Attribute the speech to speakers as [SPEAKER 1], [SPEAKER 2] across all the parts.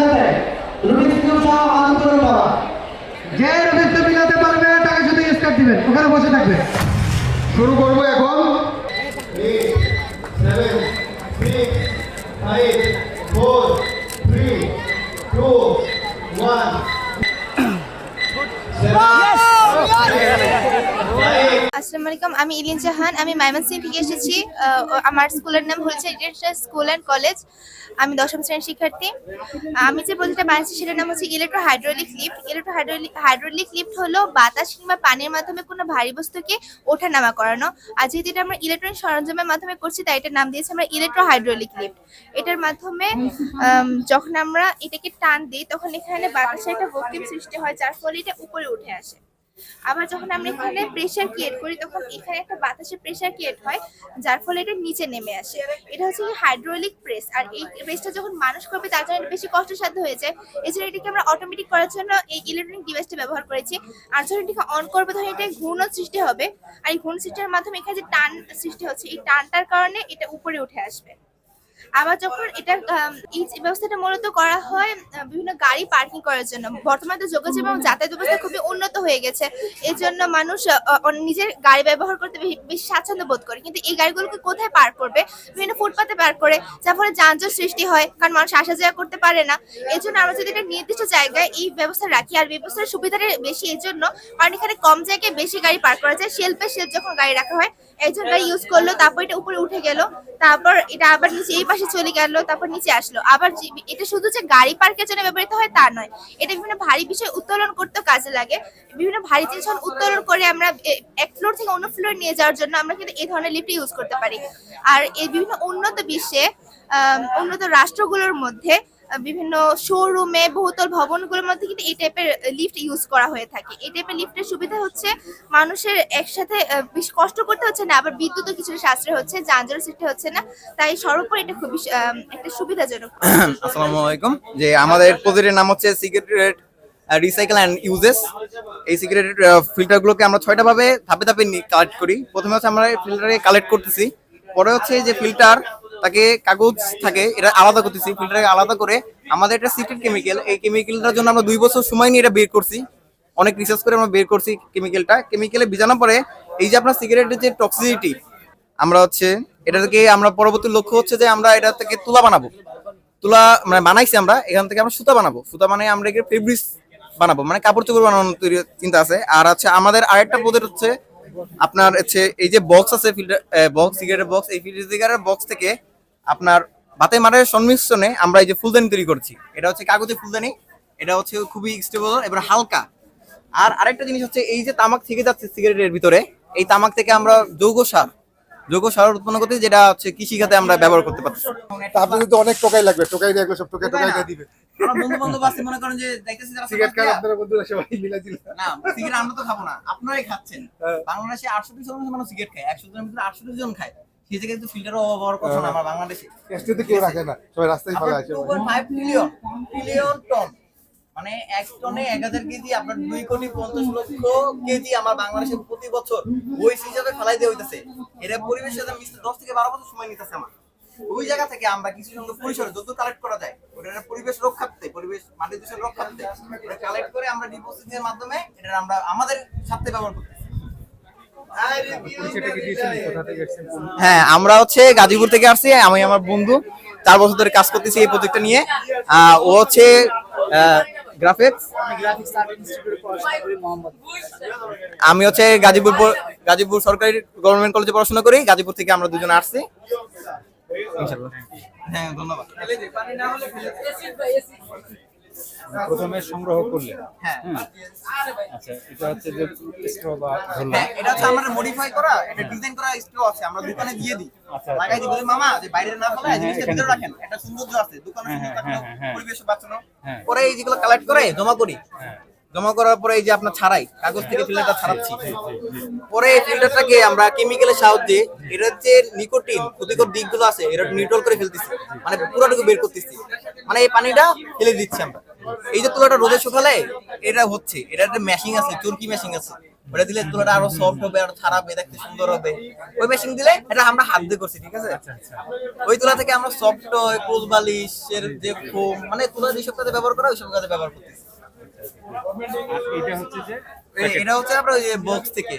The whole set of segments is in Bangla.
[SPEAKER 1] সাথে রুবিক্স কিউব সহ আন্তর পাওয়া
[SPEAKER 2] যে রবিস্ট মিলাতে পারবে তাকে শুধু স্কার দিবেন। ওখানে বসে থাকবে শুরু করব এখন।
[SPEAKER 3] Seven,
[SPEAKER 4] আসসালামু আলাইকুম, আমি ইলিন জাহান, আমি মাইমনসিং থেকে এসেছি। আমার স্কুলের নাম হচ্ছে স্কুল অ্যান্ড কলেজ। আমি দশম শ্রেণির শিক্ষার্থী। আমি যে প্রজেক্টটা বানিয়েছি সেটার নাম হচ্ছে electro hydraulic lift electro hydraulic hydraulic lift হলো বাতাস কিংবা পানির মাধ্যমে কোনো ভারী বস্তুকে ওঠানামা করানো। আর যেহেতু এটা আমরা ইলেকট্রনিক সরঞ্জামের মাধ্যমে করছি, তাই এটার নাম দিয়েছি আমরা ইলেকট্রো হাইড্রোলিক লিফট এটার মাধ্যমে যখন আমরা এটাকে টান দিই, তখন এখানে বাতাসে একটা ভক্তিম সৃষ্টি হয়, যার ফলে এটা উপরে উঠে আসে। আবার যখন আমরা এখানে প্রেসার ক্রিয়েট করি, তখন এখানে একটা বাতাসের প্রেসার ক্রিয়েট হয়, যার ফলে এটা নিচে নেমে আসে। এটা হচ্ছে হাইড্রোলিক প্রেস আর এই প্রেসটা যখন মানুষ করবে, তার জন্য বেশি কষ্টসাধ্য হয়ে যায়। এছাড়া এটাকে আমরা অটোমেটিক করার জন্য এই ইলেকট্রনিক ডিভাইসটা ব্যবহার করেছি। আর যখন এটাকে অন করবে, তখন এটা ঘূর্ণ সৃষ্টি হবে। আর এই ঘূর্ণ সৃষ্টির মাধ্যমে এখানে যে টান সৃষ্টি হচ্ছে, এই টানটার কারণে এটা উপরে উঠে আসবে। আবার যখন এটা এই ব্যবস্থাটা মূলত করা হয় বিভিন্ন গাড়ি পার্কিং করার জন্য। বর্তমানে তো যোগাযোগ এবং যাতায়াত ব্যবস্থা খুবই উন্নত হয়ে গেছে। এই জন্য মানুষ নিজের গাড়ি ব্যবহার করতে বেশি- স্বাচ্ছন্দ্য বোধ করে। কিন্তু এই গাড়িগুলোকে কোথায় পার্ক করবে? বিভিন্ন ফুটপাতে পার্ক করে, যার ফলে যানজট সৃষ্টি হয়, কারণ মানুষ আসা যাওয়া করতে পারে না। এই জন্য আমরা যদি একটা নির্দিষ্ট জায়গায় এই ব্যবস্থা রাখি, আর ব্যবস্থার সুবিধাটা বেশি এই জন্য কারণ এখানে কম জায়গায় বেশি গাড়ি পার্ক করা যায়। শেল্পে শেল্প যখন গাড়ি রাখা হয় একজন গাড়ি ইউজ করল, তারপর এটা উপরে উঠে গেল, তারপর এটা আবার নিচে এই পাশে চলে গেল, তারপর নিচে আসলো। আবার এটা শুধু যে গাড়ি পার্কের জন্য ব্যবহৃত হয় তা নয়, এটা বিভিন্ন ভারী বিষয় উত্তোলন করতেও কাজে লাগে। বিভিন্ন ভারী জিনিস উত্তোলন করে আমরা এক ফ্লোর থেকে অন্য ফ্লোর নিয়ে যাওয়ার জন্য আমরা কিন্তু এই ধরনের লিফট ইউজ করতে পারি। আর এই বিভিন্ন উন্নত বিশ্বে উন্নত রাষ্ট্রগুলোর মধ্যে বিভিন্ন শোরুমে বহুতল ভবনগুলোর মধ্যে কিন্তু এই টাইপের লিফট ইউজ করা হয়ে থাকে। এই টাইপের লিফটের সুবিধা হচ্ছে মানুষের একসাথে বেশি কষ্ট করতে হচ্ছে না আবার বিদ্যুৎও কিছুটা সাশ্রয় হচ্ছে যানজট সৃষ্টি হচ্ছে না। তাই সর্বোপরি এটা খুবই একটা সুবিধাজনক
[SPEAKER 5] আসসালামু আলাইকুম। যে আমাদের প্রজেক্টের নাম হচ্ছে সিগারেট রিসাইকেল অ্যান্ড ইউজেস এই সিগারেট ফিল্টারগুলোকে আমরা ছয়টা ভাবে ধাপে ধাপে কালেক্ট করি। প্রথমে হচ্ছে আমরা ফিল্টারে কালেক্ট করতেছি। পরে হচ্ছে যে ফিল্টার তাকে কাগজ থাকে, এটা আলাদা করতেছি ফিল্টারকে আলাদা করে। আমাদের একটা সিক্রেট কেমিক্যাল এই কেমিক্যালটার জন্য আমরা দুই বছর সময় নিয়ে এটা বের করছি। অনেক রিসার্চ করে আমরা বের করছি কেমিক্যালটা কেমিক্যালে বিজানোর পরে, এই যে আপনার সিগারেটের যে টক্সিসিটি আমরা হচ্ছে এটা থেকে আমরা পরবর্তী লক্ষ্য হচ্ছে যে আমরা এটা থেকে তুলা বানাবো। তুলা মানে বানাইছি আমরা, এখান থেকে আমরা সুতা বানাবো। সুতা বানাই আমরা এখানে ফেব্রিক্স বানাবো মানে কাপড় চোপড় বানানোর তৈরি চিন্তা আছে। আর হচ্ছে আমাদের আরেকটা প্রজেক্ট হচ্ছে, আপনার হচ্ছে এই যে বক্স আছে ফিল্টার বক্স সিগারেটের বক্স এই ফিল্টার সিগারেটের বক্স থেকে আপনার বাতে মারের সংমিশ্রণে আমরা এই যে ফুলদানি তৈরি করছি। এটা হচ্ছে কাগজের ফুলদানি এটা হচ্ছে খুবই স্টেবল এবার হালকা। আর আরেকটা জিনিস হচ্ছে এই যে তামাক থেকে যাচ্ছে সিগারেটের ভিতরে এই তামাক থেকে আমরা যৌগ সার যৌগ সার উৎপন্ন করতে যেটা হচ্ছে কৃষি খাতে আমরা ব্যবহার করতে পারছি
[SPEAKER 2] তা আপনাদের অনেক টোকাই লাগবে টোকাই দিয়ে সব টোকাই টোকাই দিয়ে দিবে।
[SPEAKER 5] আমার বন্ধু বান্ধব আছে মনে করেন যে দেখতেছি যারা
[SPEAKER 2] সিগারেট
[SPEAKER 5] সবাই-
[SPEAKER 2] আপনারা বন্ধুরা সবাই মিলে দিলে
[SPEAKER 5] না সিগারেট আমরা তো খাব না আপনারাই খাচ্ছেন।
[SPEAKER 2] হ্যাঁ।
[SPEAKER 5] বাংলাদেশে আটষট্টি জন মানুষ সিগারেট খায় একশো জনের ভিতরে আটষট্টি জন খায়। সেই জায়গায় তো ফিল্টার অভাব হওয়ার কথা না আমার বাংলাদেশে।
[SPEAKER 2] কেউ রাখে না। সবাই রাস্তায় ফেলা আছে।
[SPEAKER 5] Two point five million million ton মানে এক টনে এক হাজার কেজি আপনার দুই কোটি পঞ্চাশ লক্ষ কেজি আমার বাংলাদেশে প্রতি বছর ওই হিসাবে ফেলাই দিয়ে হইতেছে। এটা পরিবেশের সাথে দশ থেকে বারো বছর সময় নিতেছে আমার। ওই জায়গা থেকে আমরা কিছু সংখ্যক পরিসরে যত কালেক্ট করা যায় ওটা পরিবেশ রক্ষার্থে পরিবেশ মাটি দূষণ রক্ষার্থে কালেক্ট করে আমরা ডিপোজিটের মাধ্যমে এটা আমরা আমাদের স্বার্থে ব্যবহার করতেছি। হ্যাঁ আমরা হচ্ছে গাজীপুর থেকে আসছি আমি আমার বন্ধু চার বছর ধরে কাজ করতেছি এই প্রজেক্টটা নিয়ে। ও হচ্ছে গ্রাফিক্স আমি হচ্ছে গাজীপুর গাজীপুর সরকারি গভর্নমেন্ট কলেজে পড়াশোনা করি গাজীপুর থেকে আমরা দুজন আসছি। ইনশাআল্লাহ। হ্যাঁ ধন্যবাদ।
[SPEAKER 6] প্রথমে সংগ্রহ করলেন?
[SPEAKER 5] হ্যাঁ।
[SPEAKER 6] আচ্ছা এটা হচ্ছে যে স্ট্র বা
[SPEAKER 5] হ্যাঁ, এটা হচ্ছে আমরা মডিফাই করা এটা ডিজাইন করা স্ট্রো আছে আমরা দোকানে দিয়ে দিই।
[SPEAKER 6] আচ্ছা,
[SPEAKER 5] লাগাই দিই বলি মামা যে বাইরে না ফেলায়
[SPEAKER 6] হ্যাঁ,
[SPEAKER 5] জিনিসটা ভিতরে রাখেন। এটা সৌন্দর্য আছে দোকানে
[SPEAKER 6] হ্যাঁ, হ্যাঁ।
[SPEAKER 5] পরিবেশ বাঁচানো। পরে কালেক্ট করে জমা করি।
[SPEAKER 6] হ্যাঁ।
[SPEAKER 5] জমা করার পরে এই যে আপনার ছাড়াই কাগজ থেকে ফিল্টারটা ছাড়াচ্ছি। পরে এই ফিল্টারটাকে আমরা কেমিক্যালের সাহায্যে এটার যে নিকোটিন ক্ষতিকর দিকগুলো আছে এটা নিউট্রাল করে ফেলতেছি মানে পুরোটুকু বের করতেছি। মানে এই পানিটা ফেলে দিচ্ছি আমরা। এই যে তুলাটা রোদে শুকালে এটা হচ্ছে এটা একটা মেশিং আছে চুরকি মেশিং আছে। ওটা দিলে তুলাটা আরও সফট হবে আরও ছাড়াবে দেখতে সুন্দর হবে। ওই মেশিন দিলে এটা আমরা হাত দিয়ে করছি ঠিক আছে? ওই তুলা থেকে আমরা সফট কোল বালিশের যে ফোম মানে তুলা যেসব কাজে ব্যবহার করা ওইসব কাজে ব্যবহার করতেছি।
[SPEAKER 6] আর এটা হচ্ছে যে
[SPEAKER 5] এটা হচ্ছে আমরা ওই বক্স থেকে।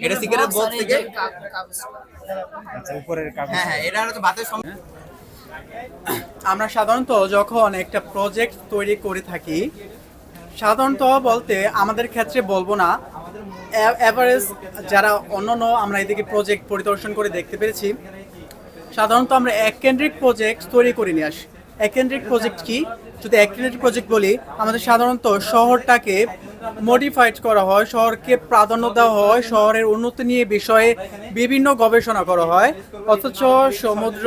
[SPEAKER 5] এটা সিগারেট বক্স থেকে।
[SPEAKER 6] আচ্ছা উপরের কাগজ।
[SPEAKER 5] হ্যাঁ হ্যাঁ এটা হচ্ছে ভাতের সঙ্গে
[SPEAKER 7] আমরা সাধারণত যখন একটা প্রজেক্ট তৈরি করে থাকি সাধারণত বলতে আমাদের ক্ষেত্রে বলব না অ্যাভারেজ যারা অন্যান্য আমরা এদিকে প্রজেক্ট পরিদর্শন করে দেখতে পেরেছি সাধারণত আমরা এক কেন্দ্রিক প্রজেক্ট তৈরি করে নিয়ে আসি। এক কেন্দ্রিক প্রজেক্ট কি? যদি এক প্রজেক্ট বলি, আমাদের সাধারণত শহরটাকে মডিফাইড করা হয়, শহরকে প্রাধান্য দেওয়া হয়, শহরের উন্নতি নিয়ে বিষয়ে বিভিন্ন গবেষণা করা হয়। অথচ সমুদ্র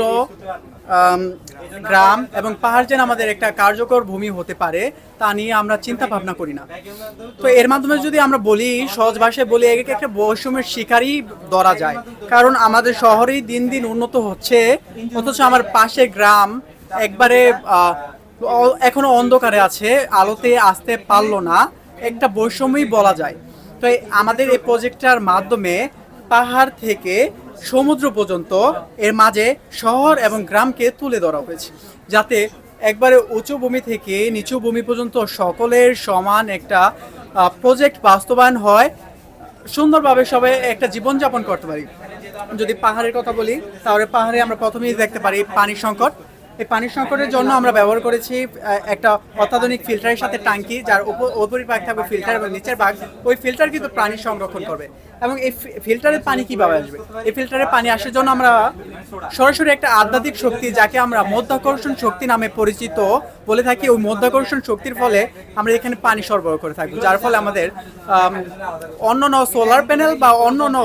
[SPEAKER 7] গ্রাম এবং পাহাড় যেন আমাদের একটা কার্যকর ভূমি হতে পারে, তা নিয়ে আমরা চিন্তা ভাবনা করি না। তো এর মাধ্যমে যদি আমরা বলি, সহজ ভাষায় বলি, একে একটা বৈষম্যের শিকারই ধরা যায়। কারণ আমাদের শহরেই দিন দিন উন্নত হচ্ছে, অথচ আমার পাশে গ্রাম একবারে এখনও অন্ধকারে আছে, আলোতে আসতে পারল না, একটা বৈষম্যই বলা যায়। তো আমাদের এই প্রজেক্টটার মাধ্যমে পাহাড় থেকে সমুদ্র পর্যন্ত এর মাঝে শহর এবং গ্রামকে তুলে ধরা হয়েছে, যাতে একবারে উঁচু ভূমি থেকে নিচু ভূমি পর্যন্ত সকলের সমান একটা প্রজেক্ট বাস্তবায়ন হয়, সুন্দরভাবে সবাই একটা জীবনযাপন করতে পারি। যদি পাহাড়ের কথা বলি, তাহলে পাহাড়ে আমরা প্রথমেই দেখতে পারি পানি সংকট। এই পানি সংকটের জন্য আমরা ব্যবহার করেছি একটা অত্যাধুনিক ফিল্টারের সাথে টাঙ্কি যার উপর উপরি ভাগ থাকবে ফিল্টার এবং নিচের ভাগ। ওই ফিল্টার কিন্তু পানি সংরক্ষণ করবে। এবং এই ফিল্টারের পানি কীভাবে আসবে? এই ফিল্টারের পানি আসার জন্য আমরা সরাসরি একটা আধ্যাত্মিক শক্তি যাকে আমরা মধ্যাকর্ষণ শক্তি নামে পরিচিত বলে থাকি। ওই মধ্যাকর্ষণ শক্তির ফলে আমরা এখানে পানি সরবরাহ করে থাকব যার ফলে আমাদের আম, অন্যান্য সোলার প্যানেল বা অন্য অন্যান্য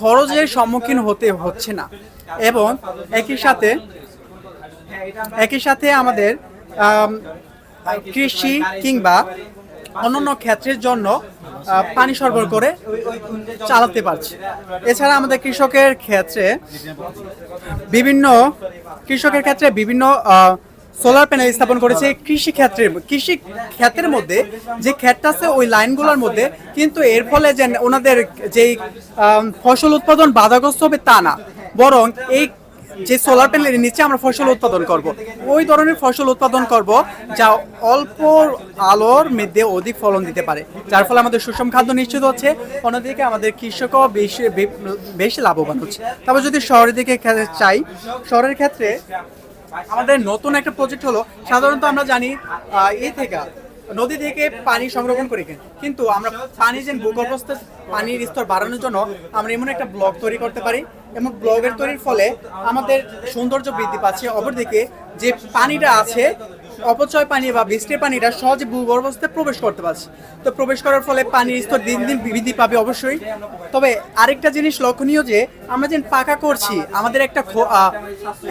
[SPEAKER 7] খরচের সম্মুখীন হতে হচ্ছে না। এবং একই সাথে একই সাথে আমাদের কৃষি কিংবা অন্যান্য ক্ষেত্রের জন্য পানি সরবরাহ করে চালাতে পারছে। এছাড়া আমাদের কৃষকের ক্ষেত্রে বিভিন্ন, কৃষকের ক্ষেত্রে বিভিন্ন সোলার প্যানেল স্থাপন করেছে কৃষি ক্ষেত্রের কৃষি ক্ষেত্রের মধ্যে, যে ক্ষেতটা আছে ওই লাইনগুলোর মধ্যে, কিন্তু এর ফলে যে ওনাদের যেই ফসল উৎপাদন বাধাগ্রস্ত হবে তা না। বরং এই যে সোলার প্যানেলের নিচে আমরা ফসল উৎপাদন করব, ওই ধরনের ফসল উৎপাদন করব যা অল্প আলোর মধ্যে অধিক ফলন দিতে পারে। যার ফলে আমাদের সুষম খাদ্য নিশ্চিত হচ্ছে, অন্যদিকে আমাদের কৃষকও বেশি বেশি লাভবান হচ্ছে। তারপর যদি শহরের দিকে চাই, শহরের ক্ষেত্রে আমাদের নতুন একটা প্রজেক্ট হলো, সাধারণত আমরা জানি এই থেকে নদী থেকে পানি সংরক্ষণ করি। কিন্তু আমরা পানি যে ভূগর্ভস্থ পানির স্তর বাড়ানোর জন্য আমরা এমন একটা ব্লক তৈরি করতে পারি এবং ব্লকের তৈরির ফলে আমাদের সৌন্দর্য বৃদ্ধি পাচ্ছে। অপরদিকে যে পানিটা আছে অপচয় পানি বা বৃষ্টির পানিটা সহজে ভূগর্ভস্থে প্রবেশ করতে পারছে। তো প্রবেশ করার ফলে পানির স্তর দিন দিন বৃদ্ধি পাবে অবশ্যই। তবে আরেকটা জিনিস লক্ষণীয় যে, আমরা যে পাকা করছি, আমাদের একটা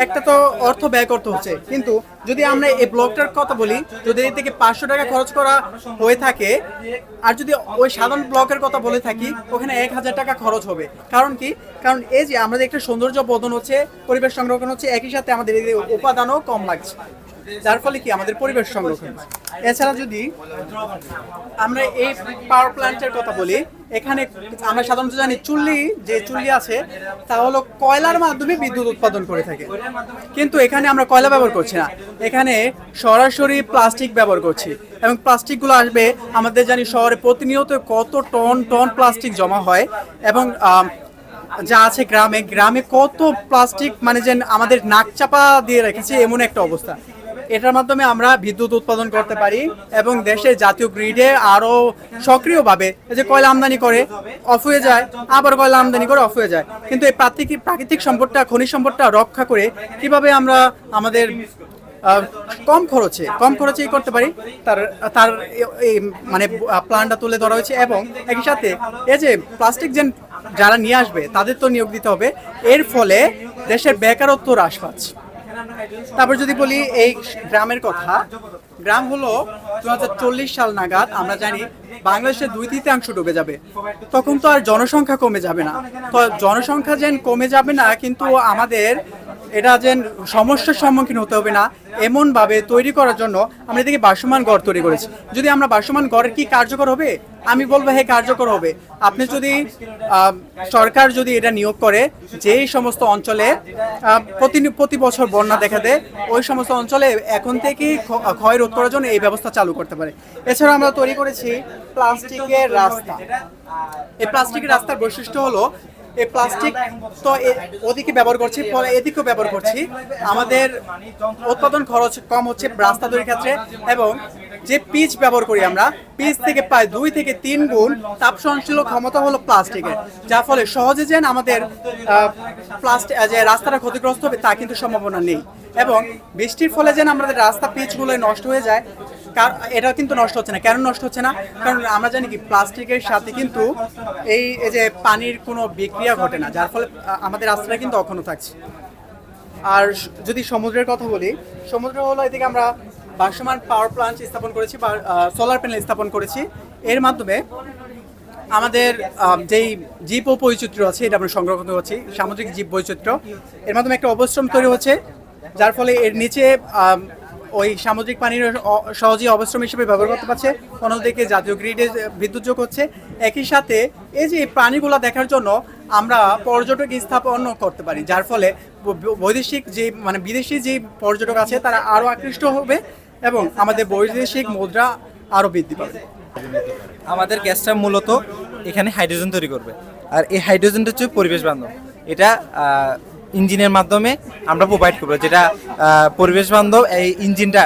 [SPEAKER 7] একটা তো অর্থ ব্যয় করতে হচ্ছে। কিন্তু যদি আমরা এই ব্লকটার কথা বলি, যদি এর থেকে পাঁচশো টাকা খরচ করা হয়ে থাকে, আর যদি ওই সাধারণ ব্লকের কথা বলে থাকি, ওখানে এক হাজার টাকা খরচ হবে। কারণ কি? কারণ এই যে আমাদের একটা সৌন্দর্য বদন হচ্ছে, পরিবেশ সংরক্ষণ হচ্ছে, একই সাথে আমাদের উপাদানও কম লাগছে। যার ফলে কি আমাদের পরিবেশ সংরক্ষণ এছাড়া যদি আমরা এই পাওয়ার প্ল্যান্টের কথা বলি, এখানে আমরা সাধারণত জানি চুল্লি, যে চুল্লি আছে, তা হলো কয়লার মাধ্যমে বিদ্যুৎ উৎপাদন করে থাকে। কিন্তু এখানে আমরা কয়লা ব্যবহার করছি না। এখানে সরাসরি প্লাস্টিক ব্যবহার করছি। এবং প্লাস্টিকগুলো আসবে, আমাদের জানি শহরে প্রতিনিয়ত কত টন টন প্লাস্টিক জমা হয়। এবং যা আছে গ্রামে গ্রামে কত প্লাস্টিক মানে যে আমাদের নাক চাপা দিয়ে রেখেছে, এমন একটা অবস্থা। এটার মাধ্যমে আমরা বিদ্যুৎ উৎপাদন করতে পারি এবং দেশের জাতীয় গ্রিডে আরও সক্রিয়ভাবে যে কয়লা আমদানি করে অফ হয়ে যায়, আবার কয়লা আমদানি করে অফ হয়ে যায়। কিন্তু এই প্রাকৃতিক প্রাকৃতিক সম্পদটা, খনিজ সম্পদটা রক্ষা করে কীভাবে আমরা আমাদের কম খরচে, কম খরচেই করতে পারি, তার তার এই মানে প্ল্যানটা তুলে ধরা হয়েছে এবং একই সাথে এই যে প্লাস্টিক যে যারা নিয়ে আসবে, তাদের তো নিয়োগ দিতে হবে। এর ফলে দেশের বেকারত্ব হ্রাস পাচ্ছে। তারপর যদি বলি এই গ্রামের কথা, গ্রাম হলো দু হাজার চল্লিশ সাল নাগাদ, আমরা জানি বাংলাদেশের দুই তৃতীয়াংশ ডুবে যাবে। তখন তো আর জনসংখ্যা কমে যাবে না। তো জনসংখ্যা যেন কমে যাবে না, কিন্তু আমাদের এটা যেন সমস্যার সম্মুখীন হতে হবে না, এমনভাবে তৈরি করার জন্য আমরা এদিকে বাসমান গড় তৈরি করেছি। যদি আমরা বাসমান গড়ের কি কার্যকর হবে? আমি বলব হ্যাঁ কার্যকর হবে। আপনি যদি সরকার যদি এটা নিয়োগ করে যেই সমস্ত অঞ্চলে প্রতি প্রতি বছর বন্যা দেখা দেয়, ওই সমস্ত অঞ্চলে এখন থেকেই ক্ষয় রোধ করার জন্য এই ব্যবস্থা চালু করতে পারে। এছাড়া আমরা তৈরি করেছি প্লাস্টিকের রাস্তা। এই প্লাস্টিকের রাস্তার বৈশিষ্ট্য হলো এই প্লাস্টিক তো ওদিকে ব্যবহার করছি, ফলে এদিকেও ব্যবহার করছি। আমাদের উৎপাদন খরচ কম হচ্ছে রাস্তা তৈরির ক্ষেত্রে এবং যে পিচ ব্যবহার করি আমরা, পিচ থেকে প্রায় দুই থেকে তিন গুণ তাপ সহনশীল ক্ষমতা হলো প্লাস্টিকের, যার ফলে সহজে যেন আমাদের প্লাস্টিক যে রাস্তাটা ক্ষতিগ্রস্ত হবে তা কিন্তু সম্ভাবনা নেই। এবং বৃষ্টির ফলে যেন আমাদের রাস্তা পিচগুলো নষ্ট হয়ে যায় এটা কিন্তু নষ্ট হচ্ছে না। কেন নষ্ট হচ্ছে না? কারণ আমরা জানি কি, প্লাস্টিকের সাথে কিন্তু এই যে পানির কোনো বিক্রিয়া ঘটে না, যার ফলে আমাদের রাস্তাটা কিন্তু অক্ষুণ্ণ থাকছে। আর যদি সমুদ্রের কথা বলি, সমুদ্র হলো এদিকে আমরা ভাসমান পাওয়ার প্লান্ট স্থাপন করেছি বা সোলার প্যানেল স্থাপন করেছি। এর মাধ্যমে আমাদের যেই জীব বৈচিত্র্য আছে, এটা আমরা সংরক্ষণ করছি, সামুদ্রিক জীব বৈচিত্র্য। এর মাধ্যমে একটা অবশ্রম তৈরি হচ্ছে, যার ফলে এর নিচে ওই সামুদ্রিক পানির সহজেই অবশ্রম হিসেবে ব্যবহার করতে পারছে। অন্যদিকে জাতীয় গ্রিডে বিদ্যুৎ যোগ হচ্ছে। একই সাথে এই যে প্রাণীগুলো দেখার জন্য আমরা পর্যটক স্থাপন করতে পারি, যার ফলে বৈদেশিক যে মানে বিদেশি যে পর্যটক আছে, তারা আরও আকৃষ্ট হবে এবং আমাদের বৈদেশিক মুদ্রা আরও বৃদ্ধি পাবে।
[SPEAKER 8] আমাদের গ্যাসটা মূলত এখানে হাইড্রোজেন তৈরি করবে। আর এই হাইড্রোজেনটা হচ্ছে পরিবেশ বান্ধব। এটা ইঞ্জিনের মাধ্যমে আমরা প্রোভাইড করব, যেটা পরিবেশ বান্ধব এই ইঞ্জিনটা,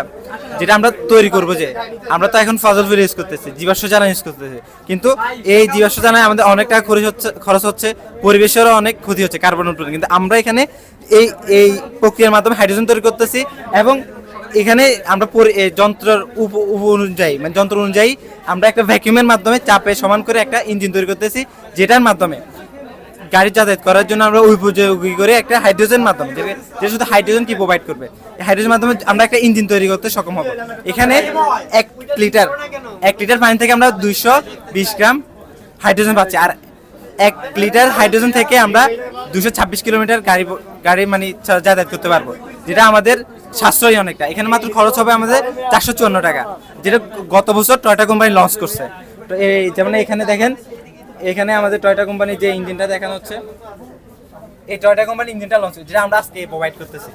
[SPEAKER 8] যেটা আমরা তৈরি করব যে, আমরা তো এখন ফসল ফুল ইউজ করতেছি, জীবাশ্ম জ্বালানি ইউজ করতেছি। কিন্তু এই জীবাশ্ম জ্বালানি আমাদের অনেক টাকা খরচ হচ্ছে খরচ হচ্ছে, পরিবেশেরও অনেক ক্ষতি হচ্ছে কার্বন উৎপাদন কিন্তু আমরা এখানে এই এই প্রক্রিয়ার মাধ্যমে হাইড্রোজেন তৈরি করতেছি এবং এখানে আমরা যন্ত্রের উপ অনুযায়ী মানে যন্ত্র অনুযায়ী আমরা একটা ভ্যাকিউমের মাধ্যমে চাপে সমান করে একটা ইঞ্জিন তৈরি করতেছি, যেটার মাধ্যমে গাড়ি যাতায়াত করার জন্য আমরা উপযোগী করে একটা হাইড্রোজেন মাধ্যমে, যে- শুধু হাইড্রোজেন কি প্রোভাইড করবে? হাইড্রোজেন মাধ্যমে আমরা একটা ইঞ্জিন তৈরি করতে সক্ষম হব। এখানে এক লিটার এক লিটার পানি থেকে আমরা দুইশো বিশ গ্রাম হাইড্রোজেন পাচ্ছি। আর এক লিটার হাইড্রোজেন থেকে আমরা দুশো ছাব্বিশ কিলোমিটার গাড়ি গাড়ি মানে যাতায়াত করতে পারব, যেটা আমাদের সাশ্রয়ী অনেকটা। এখানে মাত্র খরচ হবে আমাদের চারশো চুয়ান্ন টাকা, যেটা গত বছর টয়টা কোম্পানি লঞ্চ করছে। তো এই যেমন এখানে দেখেন এখানে আমাদের টয়টা কোম্পানির যে ইঞ্জিনটা দেখানো হচ্ছে, এই টয়টা কোম্পানি ইঞ্জিনটা লঞ্চ যেটা আমরা আজকে প্রোভাইড করতেছি।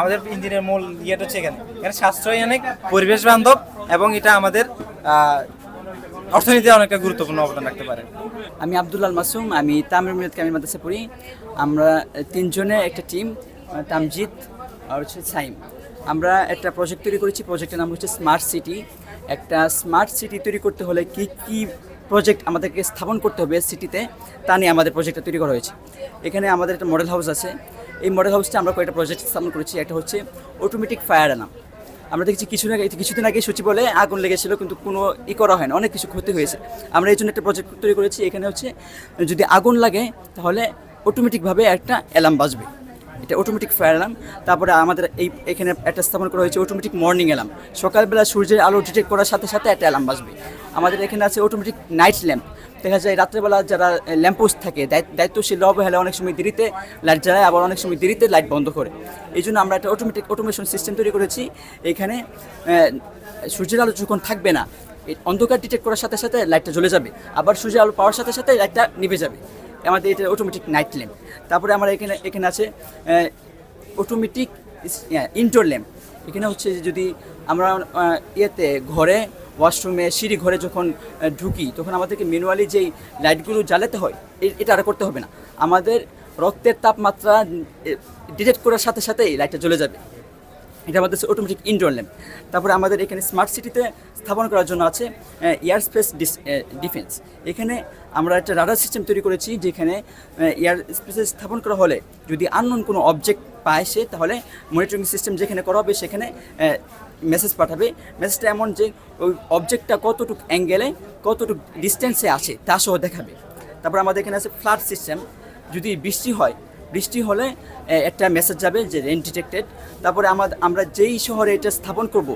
[SPEAKER 8] আমাদের ইঞ্জিনের মূল ইয়েটা হচ্ছে এখানে। এখানে সাশ্রয়ী অনেক পরিবেশ বান্ধব এবং এটা আমাদের অর্থনীতিতে অনেকটা গুরুত্বপূর্ণ অবদান রাখতে পারে।
[SPEAKER 9] আমি আব্দুল্লাল মাসুম, আমি তামির মিরাত কামিল মাদ্রাসা পড়ি। আমরা তিনজনে একটা টিম তামজিৎ আর হচ্ছে সাইম। আমরা একটা প্রজেক্ট তৈরি করেছি প্রজেক্টের নাম হচ্ছে স্মার্ট সিটি একটা স্মার্ট সিটি তৈরি করতে হলে কি কি প্রজেক্ট আমাদেরকে স্থাপন করতে হবে সিটিতে তা নিয়ে আমাদের প্রজেক্টটা তৈরি করা হয়েছে। এখানে আমাদের একটা মডেল হাউস আছে। এই মডেল হাউসটা আমরা কয়েকটা প্রজেক্ট স্থাপন করেছি। একটা হচ্ছে অটোমেটিক ফায়ার অ্যালার্ম আমরা দেখছি কিছু আগে কিছুদিন আগে সূচি বলে আগুন লেগেছিল, কিন্তু কোনো ই করা হয় না অনেক কিছু ক্ষতি হয়েছে। আমরা এই জন্য একটা প্রজেক্ট তৈরি করেছি। এখানে হচ্ছে, যদি আগুন লাগে, তাহলে অটোমেটিকভাবে একটা অ্যালার্ম বাজবে। এটা অটোমেটিক ফায়ার অ্যালার্ম তারপরে আমাদের এই এখানে একটা স্থাপন করা হয়েছে অটোমেটিক মর্নিং অ্যালার্ম সকালবেলা সূর্যের আলো ডিটেক্ট করার সাথে সাথে একটা অ্যালার্ম বাজবে। আমাদের এখানে আছে অটোমেটিক নাইট ল্যাম্প দেখা যায় রাত্রেবেলা যারা ল্যাম্পোস্ট থাকে দায়িত্ব- দায়িত্বশীল অবহেলা অনেক সময় দেরিতে লাইট জ্বালায়, আবার অনেক সময় দেরিতে লাইট বন্ধ করে। এই জন্য আমরা একটা অটোমেটিক অটোমেশন সিস্টেম তৈরি করেছি। এখানে সূর্যের আলো যখন থাকবে না অন্ধকার ডিটেক্ট করার সাথে সাথে লাইটটা জ্বলে যাবে। আবার সূর্যের আলো পাওয়ার সাথে সাথে লাইটটা নিভে যাবে। আমাদের এটা অটোমেটিক নাইট ল্যাম্প তারপরে আমরা এখানে এখানে আছে অটোমেটিক ইনডোর ল্যাম্প এখানে হচ্ছে যদি আমরা ইয়েতে, ঘরে ওয়াশরুমে সিঁড়ি ঘরে যখন ঢুকি, তখন আমাদেরকে ম্যানুয়ালি যেই লাইটগুলো জ্বালাতে হয় এটা আর করতে হবে না। আমাদের রক্তের তাপমাত্রা ডিটেক্ট করার সাথে সাথেই লাইটটা জ্বলে যাবে। এটা আমাদের অটোমেটিক ইনডোর ল্যাম্প তারপরে আমাদের এখানে স্মার্ট সিটিতে স্থাপন করার জন্য আছে এয়ার স্পেস ডিফেন্স এখানে আমরা একটা রাডার সিস্টেম তৈরি করেছি, যেখানে এয়ার স্পেসে স্থাপন করা হলে যদি আননোন কোনো অবজেক্ট পায় সে, তাহলে মনিটরিং সিস্টেম যেখানে করা হবে সেখানে মেসেজ পাঠাবে। মেসেজটা এমন যে, ওই অবজেক্টটা কতটুকু অ্যাঙ্গেলে কতটুকু ডিস্টেন্সে আছে, তা সহ দেখাবে। তারপর আমাদের এখানে আছে ফ্লাড সিস্টেম যদি বৃষ্টি হয়, বৃষ্টি হলে একটা মেসেজ যাবে যে রেন ডিটেক্টেড তারপরে আমাদের আমরা যেই শহরে এটা স্থাপন করব,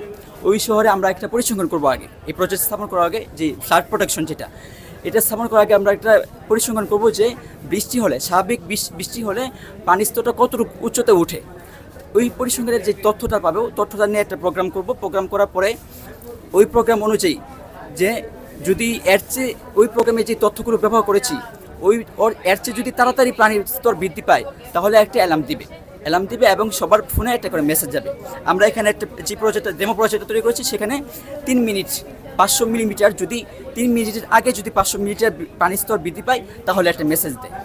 [SPEAKER 9] ওই শহরে আমরা একটা পরিসংখ্যান করব আগে। এই প্রজেক্ট স্থাপন করার আগে যে ফ্লাড প্রোটেকশন যেটা, এটা স্থাপন করার আগে আমরা একটা পরিসংখ্যান করব যে, বৃষ্টি হলে, স্বাভাবিক বৃষ্টি হলে পানির স্তরটা কতটুকু উচ্চতে উঠে। ওই পরিসংখ্যানের যে তথ্যটা পাবো তথ্যটা নিয়ে একটা প্রোগ্রাম করব। প্রোগ্রাম করার পরে ওই প্রোগ্রাম অনুযায়ী যে যদি এর চেয়ে ওই প্রোগ্রামে যে তথ্যগুলো ব্যবহার করেছি, ওই ওর এর চেয়ে যদি তাড়াতাড়ি প্রাণীর স্তর বৃদ্ধি পায়, তাহলে একটা অ্যালার্ম দিবে। অ্যালার্ম দিবে এবং সবার ফোনে একটা করে মেসেজ যাবে। আমরা এখানে একটা যে প্রজেক্টটা ডেমো প্রজেক্টটা তৈরি করেছি, সেখানে তিন মিনিট পাঁচশো মিলিমিটার যদি তিন মিনিটের আগে যদি পাঁচশো মিলিমিটার পানির স্তর বৃদ্ধি পায়, তাহলে একটা মেসেজ দেয়।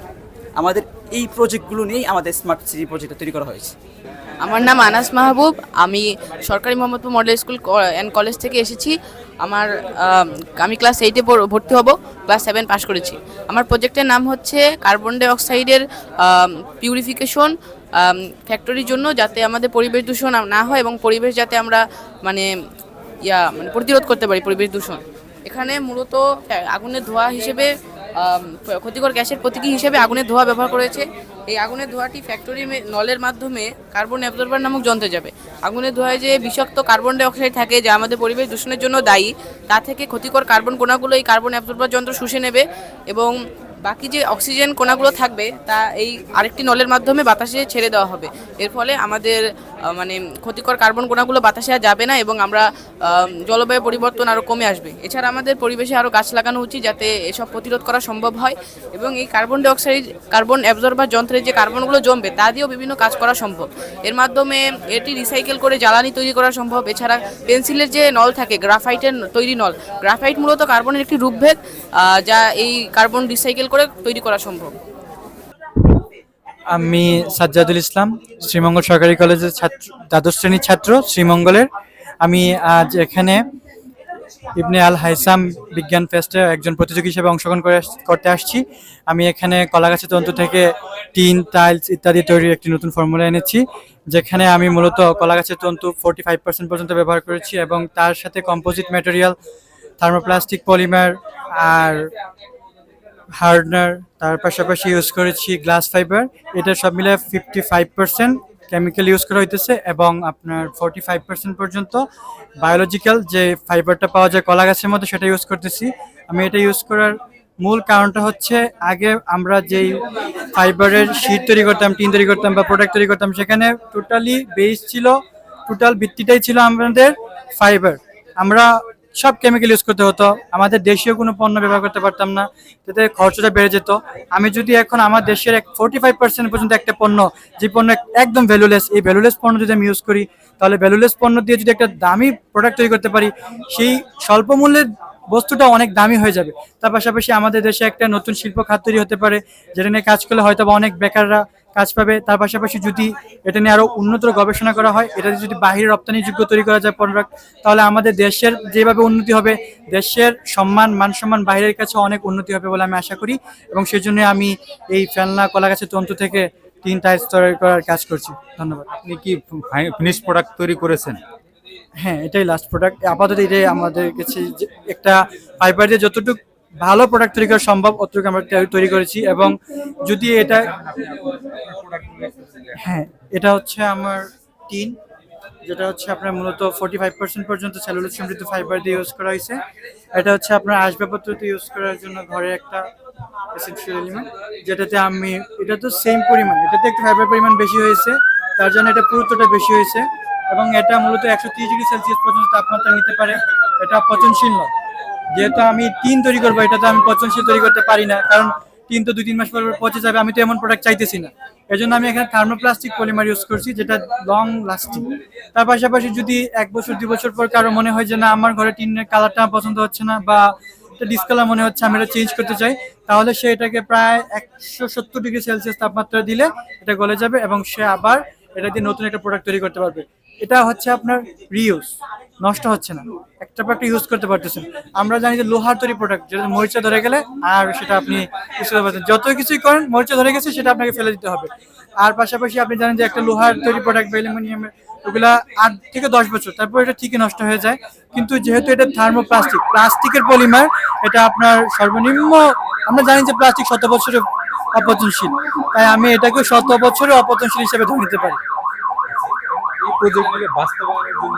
[SPEAKER 9] আমাদের এই প্রজেক্টগুলো নিয়েই আমাদের স্মার্ট সিটি প্রজেক্টটা তৈরি করা হয়েছে।
[SPEAKER 10] আমার নাম আনাস মাহবুব। আমি সরকারি Mohammadpur model school and college থেকে এসেছি। আমার আমি ক্লাস এইটে ভর্তি হব ক্লাস সেভেন পাশ করেছি। আমার প্রজেক্টের নাম হচ্ছে কার্বন ডাই অক্সাইডের পিউরিফিকেশন ফ্যাক্টরির জন্য যাতে আমাদের পরিবেশ দূষণ না হয় এবং পরিবেশ যাতে আমরা মানে ইয়া মানে প্রতিরোধ করতে পারি পরিবেশ দূষণ। এখানে মূলত, আগুনের ধোঁয়া হিসেবে ক্ষতিকর গ্যাসের প্রতীকী হিসেবে আগুনের ধোঁয়া ব্যবহার করেছে। এই আগুনের ধোঁয়াটি ফ্যাক্টরি নলের মাধ্যমে কার্বন অ্যাবজর্বার নামক যন্ত্রে যাবে। আগুনের ধোঁয়ায় যে বিষাক্ত কার্বন ডাইঅক্সাইড থাকে, যা আমাদের পরিবেশ দূষণের জন্য দায়ী, তা থেকে ক্ষতিকর কার্বন কোনাগুলো এই কার্বন অ্যাবজর্বার যন্ত্র শুষে নেবে এবং বাকি যে অক্সিজেন কণাগুলো থাকবে, তা এই আরেকটি নলের মাধ্যমে বাতাসে ছেড়ে দেওয়া হবে। এর ফলে আমাদের মানে ক্ষতিকর কার্বন কণাগুলো বাতাসে আর যাবে না এবং আমরা জলবায়ু পরিবর্তন আরও কমে আসবে। এছাড়া আমাদের পরিবেশে আরও গাছ লাগানো উচিত যাতে এসব প্রতিরোধ করা সম্ভব হয় এবং এই কার্বন ডাইঅক্সাইড, কার্বন অ্যাবজর্বার যন্ত্রের যে কার্বনগুলো জমবে, তা দিয়েও বিভিন্ন কাজ করা সম্ভব। এর মাধ্যমে এটি রিসাইকেল করে জ্বালানি তৈরি করা সম্ভব। এছাড়া পেন্সিলের যে নল থাকে, গ্রাফাইটের তৈরি নল, গ্রাফাইট মূলত কার্বনের একটি রূপভেদ যা এই কার্বন রিসাইকেল করে তৈরি করা সম্ভব?
[SPEAKER 6] আমি সাজ্জাদুল ইসলাম, শ্রীমঙ্গল সরকারি কলেজের ছাত্র, দ্বাদশ শ্রেণির ছাত্র, শ্রীমঙ্গলের। আমি আজ এখানে ইবনে আল হাইসাম বিজ্ঞান ফেস্টে একজন প্রতিযোগী হিসেবে অংশগ্রহণ করে করতে আসছি। আমি এখানে কলাগাছের তন্তু থেকে টিন, টাইলস ইত্যাদি তৈরির একটি নতুন ফর্মুলা এনেছি, যেখানে আমি মূলত কলাগাছের তন্তু ফোর্টি ফাইভ পার্সেন্ট পর্যন্ত ব্যবহার করেছি এবং তার সাথে কম্পোজিট ম্যাটেরিয়াল, থার্মোপ্লাস্টিক পলিমার আর হার্ডনার, তার পাশাপাশি ইউজ করেছি গ্লাস ফাইবার এটা সব মিলে fifty five percent chemical use করা হইতেছে এবং আপনার ফোর্টি ফাইভ পার্সেন্ট পর্যন্ত বায়োলজিক্যাল যে ফাইবারটা পাওয়া যায় কলা গাছের মধ্যে সেটা ইউজ করতেছি। আমি এটা ইউজ করার মূল কারণটা হচ্ছে আগে আমরা যেই ফাইবারের শীট তৈরি করতাম টিন তৈরি করতাম বা প্রোডাক্ট তৈরি করতাম, সেখানে টোটালি বেস ছিল টোটাল ভিত্তিটাই ছিল আমাদের ফাইবার আমরা সব কেমিক্যাল ইউজ করতে হতো। আমাদের দেশীয় কোনো পণ্য ব্যবহার করতে পারতাম না যাতে খরচটা বেড়ে যেত। আমি যদি এখন আমার দেশের এক ফোর্টি ফাইভ পার্সেন্ট পর্যন্ত একটা পণ্য, যে পণ্য একদম ভ্যালুলেস এই ভ্যালুলেস পণ্য যদি আমি ইউজ করি, তাহলে ভ্যালুলেস পণ্য দিয়ে যদি একটা দামি প্রোডাক্ট তৈরি করতে পারি, সেই স্বল্প মূল্যের বস্তুটা অনেক দামি হয়ে যাবে। তার পাশাপাশি আমাদের দেশে একটা নতুন শিল্প খাত তৈরি হতে পারে, যেটা নিয়ে কাজ করলে হয়তো বা অনেক বেকাররা কাজ পাবে। তার পাশাপাশি যদি এটা নিয়ে আরও উন্নত গবেষণা করা হয় এটা যদি বাহিরে রপ্তানি যোগ্য তৈরি করা যায় প্রোডাক্ট তাহলে আমাদের দেশের যেভাবে উন্নতি হবে দেশের সম্মান মান সম্মান বাইরের কাছে অনেক উন্নতি হবে বলে আমি আশা করি এবং সেই জন্য আমি এই ফেলনা কলা গাছের তন্তু থেকে তিনটা তৈরি করার কাজ করছি। ধন্যবাদ।
[SPEAKER 11] আপনি কি ফিনিশ প্রোডাক্ট তৈরি করেছেন?
[SPEAKER 6] হ্যাঁ এটাই লাস্ট প্রোডাক্ট আপাতত এটাই আমাদের কাছে যে একটা ফাইবার দিয়ে যতটুকু ভালো প্রোডাক্ট তৈরি করা সম্ভব, অতটুকু আমরা তৈরি করেছি এবং যদি এটা হ্যাঁ এটা হচ্ছে আমার টিন, যেটা হচ্ছে আপনার মূলত ফোর্টি ফাইভ পার্সেন্ট পর্যন্ত সেলুলোজ সমৃদ্ধ ফাইবার দিয়ে ইউজ করা হয়েছে। এটা হচ্ছে আপনার আসবাবপত্রতে ইউজ করার জন্য ঘরে একটা যেটাতে আমি, এটা তো সেম পরিমাণ, এটাতে একটু ফাইবার পরিমাণ বেশি হয়েছে, তার জন্য এটা পুরুত্বটা বেশি হয়েছে এবং এটা মূলত একশো তিরিশ ডিগ্রি সেলসিয়াস পর্যন্ত তাপমাত্রা নিতে পারে, এটা পচনশীল নয়। যেহেতু আমি টিন তৈরি করব, এটা তো আমি পচনশীল তৈরি করতে পারি না, কারণ টিন তো দুই তিন মাস পর পচে যাবে, আমি তো এমন প্রোডাক্ট চাইতেছি না। এই জন্য আমি এখানে থার্মোপ্লাস্টিক পলিমার ইউজ করছি, যেটা লং লাস্টিং তার পাশাপাশি যদি এক বছর, দুই বছর পর কারও মনে হয় যে, না, আমার ঘরে টিনের কালারটা পছন্দ হচ্ছে না বা ডিসকালার মনে হচ্ছে, আমি এটা চেঞ্জ করতে চাই, তাহলে সে এটাকে প্রায় একশো সত্তর ডিগ্রি সেলসিয়াস তাপমাত্রা দিলে এটা গলে যাবে এবং সে আবার এটা দিয়ে নতুন একটা প্রোডাক্ট তৈরি করতে পারবে। এটা হচ্ছে আপনার রিউজ নষ্ট হচ্ছে না। একটা প্রোডাক্ট ইউজ করতে পারতেছেন। আমরা জানি যে লোহার তৈরি প্রোডাক্ট যেটা মরিচা ধরে গেলে আর সেটা আপনি ইউজ করতে পারছেন যত কিছুই করেন, মরিচা ধরে গেছে, সেটা আপনাকে ফেলে দিতে হবে। আর পাশাপাশি আপনি জানেন যে একটা লোহার তৈরি প্রোডাক্ট বা অ্যালুমিনিয়ামের ওগুলা আট থেকে দশ বছর, তারপর এটা ঠিকই নষ্ট হয়ে যায়। কিন্তু যেহেতু এটা থার্মোপ্লাস্টিক প্লাস্টিকের পলিমার, এটা আপনার সর্বনিম্ন, আমরা জানি যে প্লাস্টিক শত বছরের অপচনশীল। তাই আমি এটাকে শত বছরের অপচনশীল হিসেবে ধরে নিতে পারি।
[SPEAKER 11] বাস্তবায়নের জন্য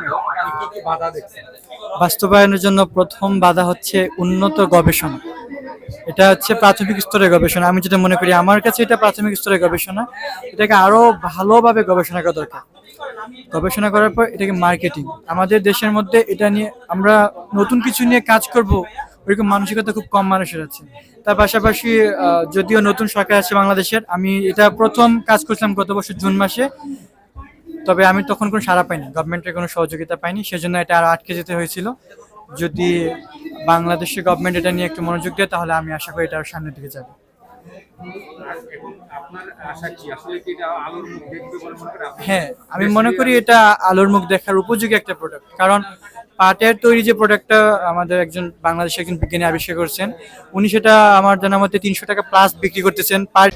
[SPEAKER 6] বাস্তবায়নের জন্য প্রথম বাধা হচ্ছে উন্নত গবেষণা। এটা হচ্ছে প্রাথমিক স্তরের গবেষণা। আমি যেটা মনে করি, আমার কাছে এটা প্রাথমিক স্তরের গবেষণা। এটাকে আরও ভালোভাবে গবেষণা করা দরকার। গবেষণা করার পর এটাকে মার্কেটিং। আমাদের দেশের মধ্যে এটা নিয়ে আমরা নতুন কিছু নিয়ে কাজ করব, ওইরকম মানসিকতা খুব কম মানুষের আছে। তার পাশাপাশি যদিও নতুন সরকার আছে বাংলাদেশের, আমি এটা প্রথম কাজ করছিলাম গত বছর জুন মাসে। তবে আমি তখন কোনো সাড়া পাইনি গভর্নমেন্টের কোনো সহযোগিতা পাইনি, সেজন্য এটা আরও আটকে যেতে হয়েছিল। যদি বাংলাদেশের গভর্নমেন্ট এটা নিয়ে একটু মনোযোগ দেয়, তাহলে আমি আশা করি এটা সামনের দিকে যাবে? হ্যাঁ আমি মনে করি এটা আলোর মুখ দেখার উপযোগী একটা প্রোডাক্ট কারণ পাটের তৈরি যে প্রোডাক্টটা আমাদের একজন বাংলাদেশের একজন বিজ্ঞানী আবিষ্কার করছেন, উনি সেটা আমার জানা মতে তিনশো টাকা প্লাস বিক্রি করতেছেন। পার